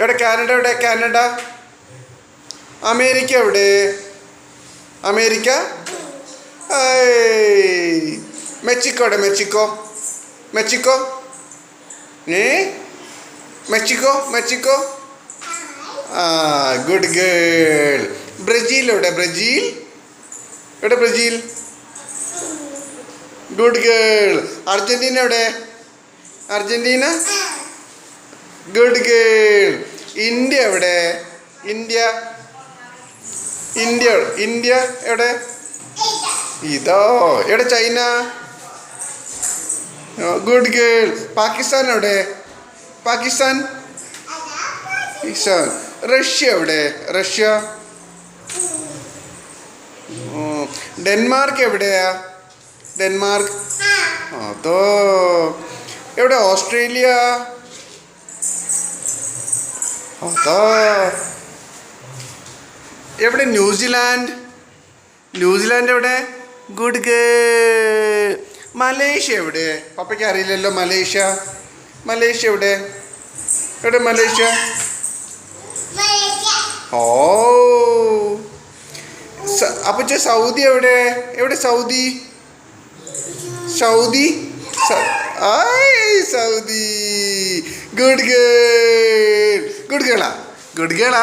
എവിടെ? കാനഡ എവിടെ? Canada. America എവിടെ? അമേരിക്ക. മെക്സിക്കോ എവിടെ? മെക്സിക്കോ. മെക്സിക്കോ? ഏ? മെക്സിക്കോ? മെക്സിക്കോ? ആ ഗുഡ് ഗേൾ ബ്രസീൽ എവിടെ? ബ്രസീൽ? എവിടെ ബ്രസീൽ? ഗുഡ് ഗേൾ അർജന്റീന എവിടെ? അർജന്റീന? ഗുഡ് ഗേൾ ഇന്ത്യ എവിടെ? ഇന്ത്യ. ഇന്ത്യ ഇന്ത്യ എവിടെ? ഇതോ എവിടെ ചൈന? ഗുഡ് ഗേൾ പാകിസ്ഥാൻ എവിടെ? പാകിസ്ഥാൻ? പാകിസ്ഥാൻ. റഷ്യ എവിടെ? റഷ്യ? ഡെൻമാർക്ക് എവിടെയാ? ഡെൻമാർക്ക്. അതോ എവിടെ? ഓസ്ട്രേലിയ? അതോ എവിടെ? New Zealand. ന്യൂസിലാൻഡ് എവിടെ? Good girl. മലേഷ്യ എവിടെ? പപ്പയ്ക്ക് അറിയില്ലല്ലോ മലേഷ്യ. മലേഷ്യ എവിടെ? എവിടെ മലേഷ്യ? ഓ. അപ്പച്ച സൗദി എവിടെ? എവിടെ Saudi? Saudi? Saudi. Good girl good ഗേളാ good ഗേളാ